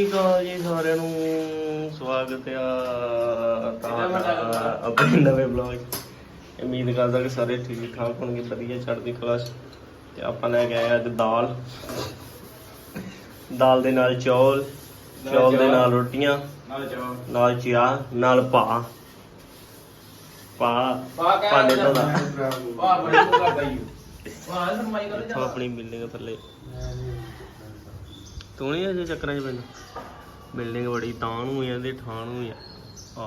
ਜੀ ਸਾਰਿਆਂ ਨੂੰ ਸਵਾਗਤ ਆ ਤੁਹਾਡਾ ਆਪਣੇ ਨਵੇਂ ਬਲੌਗ ਉਮੀਦ ਕਰਦਾ ਕਿ ਸਾਰੇ ਠੀਕ ਠਾਕ ਹੋਣਗੇ ਵਧੀਆ ਚੜ੍ਹਦੀ ਕਲਾ 'ਚ। ਤੇ ਆਪਾਂ ਲੈ ਕੇ ਆਏ ਅੱਜ ਦਾਲ। ਦਾਲ ਦੇ ਨਾਲ ਚੌਲ ਚੌਲ ਦੇ ਨਾਲ ਰੋਟੀਆਂ ਨਾਲ ਚਾਹ ਨਾਲ ਚਾਹ ਨਾਲ ਪਾ। ਪਾ ਪਾ ਭਾਂਡੇ ਧੋਦਾ ਵਾਹ ਬੜੀ ਕੋ ਕਰਦਾ ਹੀ ਵਾਹ ਸਰਮਾਈ ਕਰ ਇੱਥੋਂ ਆਪਣੀ ਬਿਲਡਿੰਗ ਥੱਲੇ। ਤੂੰ ਨਹੀਂ ਅਜੇ ਚੱਕਰਾਂ 'ਚ ਪੈਂਦਾ? ਬਿਲਡਿੰਗ ਬੜੀ ਤਾਂ ਨੂੰ ਹੋਈ ਜਾਂਦੀ ਆ। ਆ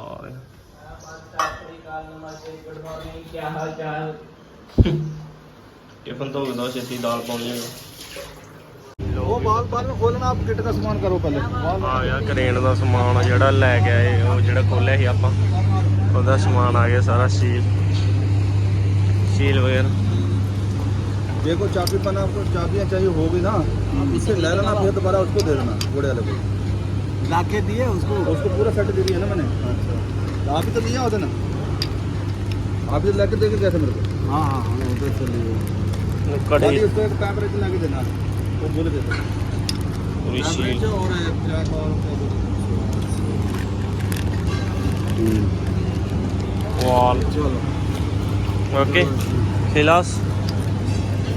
ਛੇਤੀ ਦਾਲ ਪਾਉਣੀ ਆ। ਕਰੇਨ ਦਾ ਸਮਾਨ ਆ ਜਿਹੜਾ ਲੈ ਕੇ ਆਏ ਉਹ ਜਿਹੜਾ ਖੋਲਿਆ ਸੀ ਆਪਾਂ। ਉਹਦਾ ਸਮਾਨ ਆ ਗਿਆ ਸਾਰਾ ਸੀਲ ਸੀਲ ਵਗੈਰਾ। देखो चाबी पना आपको चाबियाँ चाहिए होगी ना। हाँ, इससे ले लेना तो फिर दोबारा उसको दे देना घोड़े वाले को। ला के दिए उसको उसको पूरा सेट दे दिया ना मैंने। अच्छा। तो आप ही तो लिया होता ना। आप ही लेके दे के गए मेरे को। हाँ, हाँ हाँ उधर से लिए। उसको एक पैक ला के देना। वो बोले देते और ट्रैक ओके खिलास।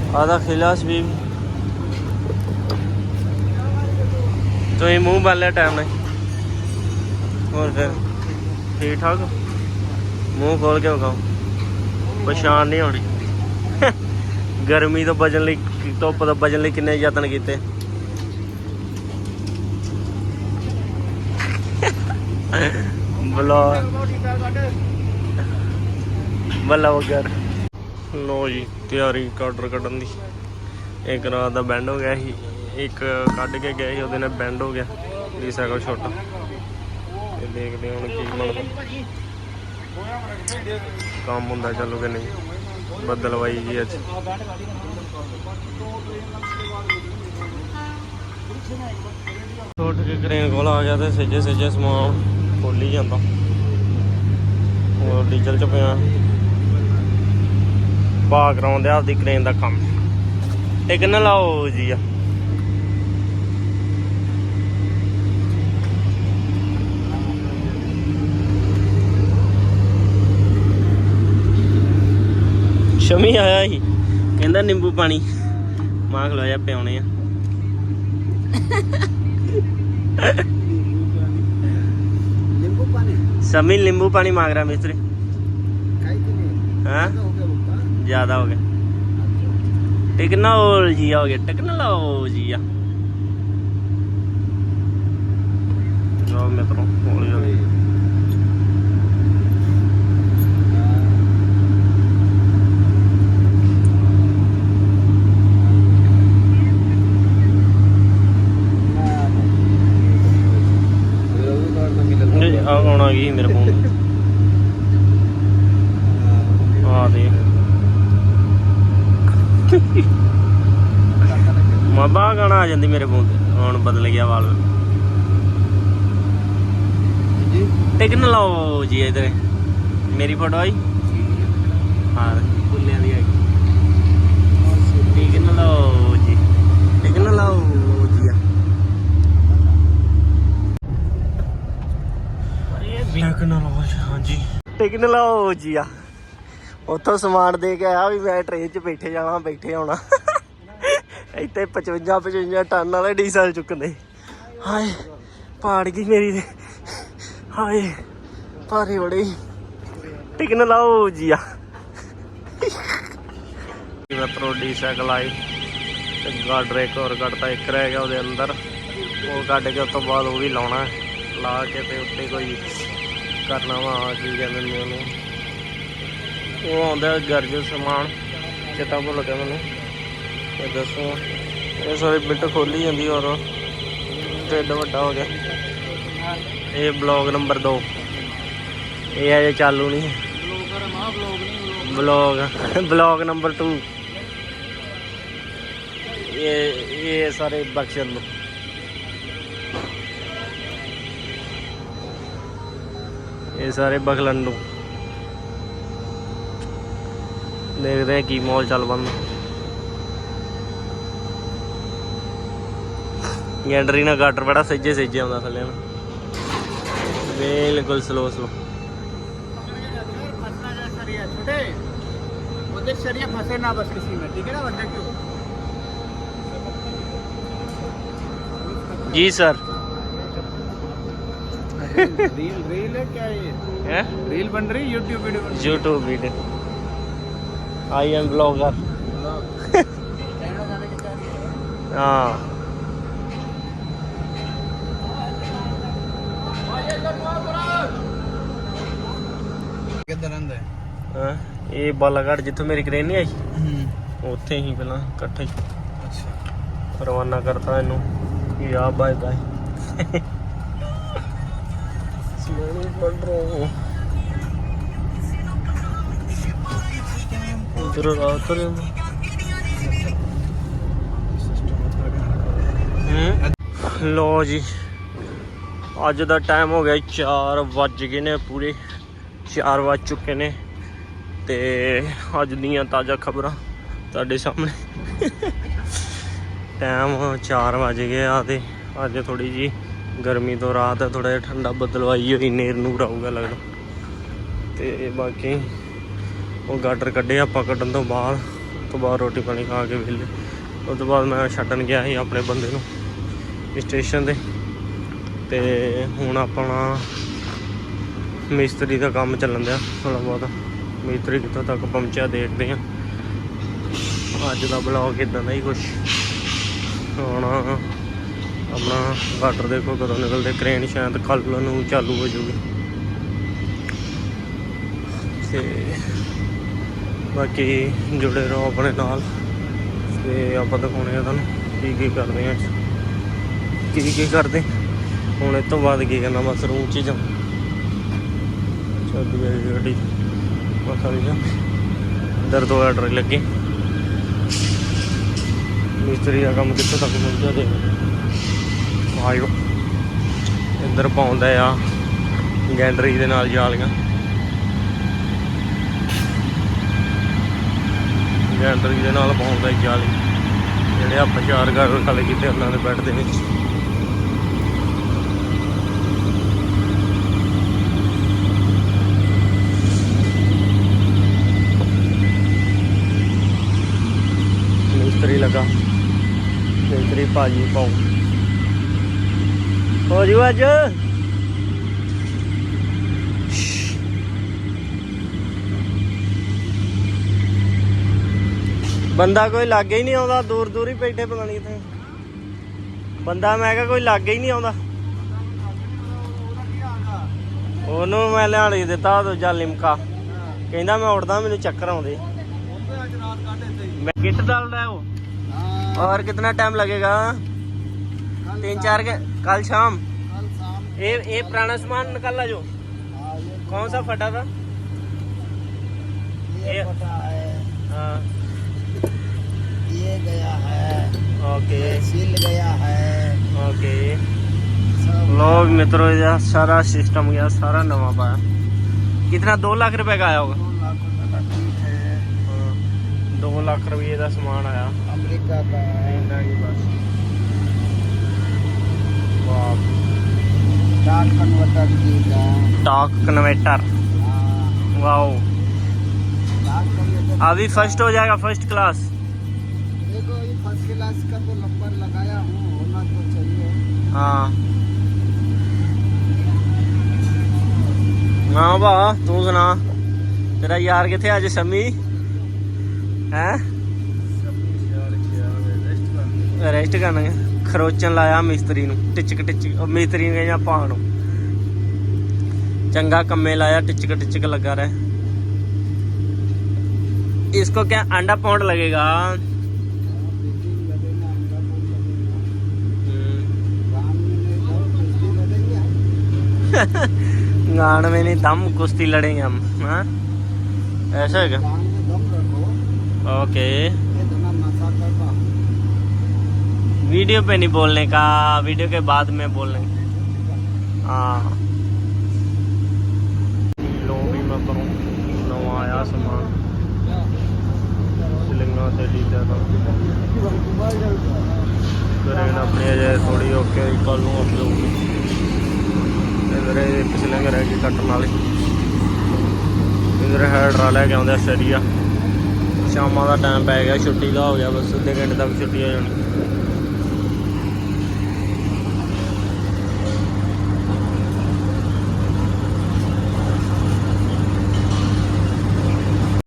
ਖਿਲਾਸ ਆਦਾ ਖਿਲਾਸ ਤੁਸੀਂ ਮੂੰਹ ਬੰਨ ਟਾਈਮ ਨਾਲ ਹੋਰ ਫਿਰ ਠੀਕ ਠਾਕ ਮੂੰਹ ਖੋਲ ਕੇ ਵਿਖਾਓ ਪਛਾਣ ਨਹੀਂ ਹੋਣੀ ਗਰਮੀ ਤੋਂ ਬਚਣ ਲਈ ਧੁੱਪ ਤੋਂ ਬਚਣ ਲਈ ਕਿੰਨੇ ਯਤਨ ਕੀਤੇ ਬਲੌਗ ਬਲਾ ਵਗਰ ਲੋ ਜੀ, ਤਿਆਰੀ ਕਾਰਡਰ ਕੱਢਣ ਦੀ। ਇੱਕ ਰਾਤ ਦਾ ਬੈਂਡ ਹੋ ਗਿਆ ਸੀ, ਇੱਕ ਕੱਢ ਕੇ ਗਿਆ ਸੀ, ਉਹਦੇ ਨਾਲ ਬੈਂਡ ਹੋ ਗਿਆ ਰੀਸਾਈਕਲ ਛੋਟਾ। ਤੇ ਦੇਖਦੇ ਹੁਣ ਕੀ ਬਣਦਾ ਕੰਮ ਹੁੰਦਾ ਚੱਲੂ ਕਿ ਨਹੀਂ। ਬੱਦਲਵਾਈ ਜੀ ਅੱਜ। ਉੱਠ ਕੇ ਕਰੇਨ ਕੋਲ ਆ ਗਿਆ ਤੇ ਸੱਜੇ ਸੱਜੇ ਸਮਾਨ ਖੋਲੀ ਜਾਂਦਾ। ਹੋਰ ਡੀਜ਼ਲ ਚ ਪਿਆ। ਪਾ ਕਰਾਉਂਦੇ ਆਪਦੀ ਕ੍ਰੇਨ ਦਾ ਕੰਮ। ਇਹ ਕਿੰਨਾ ਲਾਓ ਜੀ ਆ। ਸ਼ਮੀ ਆਇਆ ਸੀ। ਕਹਿੰਦਾ ਨਿੰਬੂ ਪਾਣੀ। ਮਾਂ ਖਲੋ ਜਾ ਪਿਆਉਣੇ ਆ। ਨਿੰਬੂ ਪਾਣੀ? ਸਮੀ ਨਿੰਬੂ ਪਾਣੀ ਮਾਂਗ ਰਿਹਾ ਮਿਸਤਰੀ। ਹਾਂ? कि नहीं ਹਾਂ हो गया भुगतान ਜ਼ਿਆਦਾ ਹੋ ਗਿਆ ਟੈਕਨੋਲੋਜੀ ਹੋ ਗਿਆ ਟੈਕਨੋਲੋਜੀ ਆ ਜੋ ਮਿੱਤਰੋ ਹੌਲੀ ਹੌਲੀ ਇਹ ਆ ਕੌਣ ਆ ਗਈ ਮੇਰੇ ਫੋਨ जी ਟੈਕਨੋਲੋਜੀ ਇਧਰ। ਮੇਰੀ ਫੋਟੋ ਆਈ ਹਾਂ ਬੁੱਲਿਆਂ ਦੀ ਆ ਗਈ ਟੈਕਨੋਲੋਜੀ ਟੈਕਨੋਲੋਜੀ ਆ। ਟੈਕਨੋਲੋਜੀ ਹਾਂਜੀ। ਟੈਕਨੋਲੋਜੀ ਆ। ਉੱਥੋਂ ਸਮਾਨ ਦੇ ਕੇ ਆਇਆ ਵੀ ਮੈਂ ਟ੍ਰੇਨ 'ਚ ਬੈਠੇ ਜਾਣਾ ਬੈਠੇ ਆਉਣਾ। ਇੱਥੇ 55 55 ਟਨ ਵਾਲੇ ਡੀਜ਼ਲ ਚੁੱਕਦੇ। ਹਾਏ ਪਾੜ ਗਈ ਮੇਰੀ ਤੇ। ਹਾਏ, ਭਾਰੇ ਬੜੇ। ਟੈਕਨੋਲੋਜੀ ਆ ਮੈਂ ਪ੍ਰੋਡੀ ਸਾਈਕਲ ਆਈ, ਤੇ ਗਾਡਰ ਇੱਕ ਹੋਰ ਕੱਢਤਾ ਇੱਕ ਰਹਿ ਗਿਆ ਉਹਦੇ ਅੰਦਰ। ਉਹ ਕੱਢ ਕੇ ਉਸ ਤੋਂ ਬਾਅਦ ਉਹ ਵੀ ਲਾਉਣਾ ਲਾ ਕੇ ਤੇ ਉੱਤੇ ਕੋਈ ਕਰਨਾ ਵਾ ਕੀ ਕਹਿੰਦੇ ਨੇ ਉਹਨੂੰ। ਉਹ ਆਉਂਦਾ ਗਰਜ ਸਮਾਨ, ਚੇਤਾ ਭੁੱਲ ਗਿਆ ਮੈਨੂੰ। ਇਹ ਦੱਸੋ, ਇਹ ਸਾਰੇ ਬਿੱਟ ਖੋਲੀ ਜਾਂਦੀ ਔਰ ਢਿੱਡ ਵੱਡਾ ਹੋ ਗਿਆ। ਇਹ ਬਲੌਗ ਨੰਬਰ 2 ਇਹ ਅਜੇ ਚਾਲੂ ਨਹੀਂ। ਬਲੌਗਰ ਮਾ ਬਲੌਗ ਨਹੀਂ ਬਲੌਗ ਬਲੌਗ ਨੰਬਰ 2 ਇਹ ਇਹ ਸਾਰੇ ਬਖਸ਼ਣ ਨੂੰ। ਇਹ ਸਾਰੇ ਬਖਲਣ ਨੂੰ। ਦੇਖਦੇ ਹਾਂ ਕੀ ਮੌਲ ਚੱਲ ਬੰਦਾ ਗੈਂਡਰੀ ਨਾਲ ਗਾਟਰ ਬੜਾ ਸੱਜੇ ਸੱਜੇ ਆਉਂਦਾ ਥੱਲੇ। ਨੂੰ बिल्कुल स्लो स्लो छोटे उधर शरिया फंसे ना बस किसी में ठीक है ना वरना क्यों जी सर रील रील है क्या ये है रील बन रही YouTube video YouTube video I am blogger हाँ ਕਿੱਧਰ ਰਹਿੰਦਾ ਇਹ ਬਾਲਾਘਾਟ ਜਿੱਥੋਂ ਮੇਰੀ ਕ੍ਰੇਨ ਨਹੀਂ ਆਈ? ਉੱਥੇ ਹੀ ਪਹਿਲਾਂ ਇਕੱਠੇ ਅੱਛਾ। ਰਵਾਨਾ ਕਰਤਾ ਇਹਨੂੰ। ਕਿ ਆ ਬਾਏ ਬਾਏ ਸਿਆਣੀ ਕੰਟਰੋ ਉਧਰ ਰਾਤ ਰੇ ਲੋ ਜੀ। ਅੱਜ ਦਾ ਟਾਈਮ ਹੋ ਗਿਆ 4 ਵੱਜ ਗਏ ਨੇ ਪੂਰੇ 4 ਵੱਜ ਚੁੱਕੇ ਨੇ ਤੇ ਅੱਜ ਦੀਆਂ ਤਾਜ਼ਾ ਖਬਰਾਂ ਤੁਹਾਡੇ ਸਾਹਮਣੇ। ਟਾਈਮ 4 ਵੱਜ ਗਏ ਆ ਤੇ ਅੱਜ ਥੋੜੀ ਜੀ ਗਰਮੀ ਤੋਂ ਰਾਤ ਹੈ ਥੋੜਾ ਜਿਹਾ ਠੰਡਾ ਬਦਲਵਾਈ ਹੋਈ, ਨੇਰ ਨੂਰ ਆਊਗਾ ਲੱਗਦਾ। ਤੇ ਬਾਕੀ ਉਹ ਗਾਟਰ ਕੱਢੇ ਆਪਾਂ ਕੱਢਣ ਤੋਂ ਬਾਅਦ ਤੋਂ ਬਾਅਦ ਰੋਟੀ ਪਾਣੀ ਖਾ ਕੇ ਵਿਹਲੇ। ਉਸ ਤੋਂ ਬਾਅਦ ਮੈਂ ਛੱਡਣ ਗਿਆ ਸੀ ਆਪਣੇ ਬੰਦੇ ਨੂੰ ਸਟੇਸ਼ਨ ਤੇ। ਤੇ ਹੁਣ ਆਪਣਾ ਮਿਸਤਰੀ ਦਾ ਕੰਮ ਚੱਲਣ ਦਿਆ ਥੋੜਾ ਬਹੁਤ। ਮਿਸਤਰੀ ਕਿੱਥੋਂ ਤੱਕ ਪਹੁੰਚਿਆ ਦੇਖਦੇ ਆ ਅੱਜ ਦਾ ਬਲੌਗ ਇਦਾਂ ਦਾ ਹੀ ਕੁਛ। ਹੁਣ ਆਪਣਾ ਵਾਟਰ ਦੇਖੋ ਕਦੋਂ ਨਿਕਲਦੇ ਕ੍ਰੇਨ ਸ਼ਾਇਦ ਕੱਲ ਨੂੰ ਚਾਲੂ ਹੋ ਜੂਗੀ ਤੇ ਬਾਕੀ ਜੁੜੇ ਰਹੋ ਆਪਣੇ ਨਾਲ। ਤੇ ਆਪਾਂ ਦਿਖਾਉਣੇ ਆ ਤੁਹਾਨੂੰ ਕੀ ਕੀ ਕਰਦੇ ਆ ਅੱਜ। ਕੀ ਕੀ ਕਰਦੇ? ਹੁਣ ਇਹ ਤੋਂ ਬਾਅਦ ਕੀ ਕਰਨਾ, ਬਸ ਰੂਮ 'ਚ ਹੀ ਜਾ ਚੱਲ ਗਈ ਗੱਡੀ। ਮਸਾ ਦੀ ਜਾ ਇਧਰ ਦੋ ਆਰਡਰ ਲੱਗੇ। ਮਿਸਤਰੀ ਦਾ ਕੰਮ ਕਿੱਥੋਂ ਤੱਕ ਪਹੁੰਚਿਆ ਦੇ ਆਇਓ ਇੱਧਰ ਪਾਉਂਦਾ ਆ ਗੈਂਡਰੀ ਦੇ ਨਾਲ ਜਾਲੀਆਂ। ਗੈਂਡਰੀ ਦੇ ਨਾਲ ਪਾਉਂਦਾ ਜਾਲੀ। ਜਿਹੜੇ ਆਪਾਂ ਚਾਰ ਗਾਰਡਰ ਖਾਲੇ ਕੀਤੇ ਉਹਨਾਂ ਦੇ ਬੈੱਡ ਦੇ ਜਗ੍ਹਾ। ਤੇ ਭਾਜੀ ਪਾਉ। ਹੋ ਜੂ ਅੱਜ? ਬੰਦਾ ਕੋਈ ਲਾਗੇ ਹੀ ਨਹੀਂ ਆਉਂਦਾ ਦੂਰ ਦੂਰ ਹੀ ਬੈਠੇ ਪਤਾ ਨਹੀਂ ਕਿੱਥੇ। ਬੰਦਾ ਮੈਂ ਕਿਹਾ ਕੋਈ ਲਾਗੇ ਹੀ ਨਹੀਂ ਆਉਂਦਾ। ਉਹਨੂੰ ਮੈਂ ਲਿਆਣ ਕੇ ਦਿੱਤਾ ਦੂਜਾ ਲਿਮਕਾ। ਕਹਿੰਦਾ ਮੈਂ ਉੜਦਾ ਮੈਨੂੰ ਚੱਕਰ ਆਉਂਦੇ। ਮੈਂ ਕਿੱਟ ਡਾਲਦਾ ਉਹ। और कितना टाइम लगेगा कल तीन चार के कल शाम कल शाम ये ये पुराना सामान निकाला जो हाँ, ये कौन सा फटा था ये ये- पता है हाँ ये गया है ओके सिल गया है ओके सब लोग मित्रों ये सारा सिस्टम गया सारा नवा पाया कितना दो लाख रुपए का आया होगा दो लाख रुपए का कीट है हाँ, दो लाख रुपये का सामान आया लग जाता है। की कन्वर्टर। हाँ। Converter wow. अभी फ़र्स्ट हो जाएगा फ़र्स्ट क्लास देखो ये फ़र्स्ट क्लास का तो नंबर लगाया हूँ होना तो चाहिए। हाँ। हाँ बा तू सुना। तेरा यार कितने अज शमी? हैं? ਰੈਸਟ ਕਰਨ ਗਿਆ ਖਰੋਚਣ ਲਾਇਆ ਮਿਸਤਰੀ ਨੂੰ ਟਿਚਕ ਟਿਚਕ ਉਹ ਮਿਸਤਰੀ ਨੇ ਜਾਂ ਭਾਂ ਨੂੰ ਚੰਗਾ ਕੰਮੇ ਲਾਇਆ ਟਿਚਕ ਟਿਚਕ ਲੱਗਾ ਰਿਹਾ इसको क्या अंडा पाउंड लगेगा बेकिंग लगेगा अंडा पाउंड लगेगा हम्म, काम में नहीं बहुत कुश्ती लड़ेंगे गान में नहीं दम कुश्ती लड़ेंगे हम हाँ ऐसा है क्या काम में दम रखो ओके वीडियो पे नहीं बोलने का वीडियो के बाद में बोलने हाँ लो भी मैं करूँ नवा आया समान सिलिंगा से डी का ਟ੍ਰੇਨ ਆਪਣੀ ਅਜੇ ਥੋੜੀ ਓਕੇ ਹੋਈ ਕੱਲ ਨੂੰ ਓਕੇ ਹੋਊਗੀ ਇਧਰ ਇਹ ਪਿਛਲੇ ਘਰ ਹੈਗੀ ਕੱਟਣ ਵਾਲੀ ਇਧਰ ਹੈਡਰਾ ਲੈ ਕੇ ਆਉਂਦੇ ਆ ਸਰੀਆ ਸ਼ਾਮਾਂ ਦਾ ਟਾਈਮ ਪੈ ਗਿਆ ਛੁੱਟੀ ਦਾ ਹੋ ਗਿਆ ਬਸ ਅੱਧੇ ਘੰਟੇ ਤੱਕ ਛੁੱਟੀ ਹੋ ਜਾਣੀ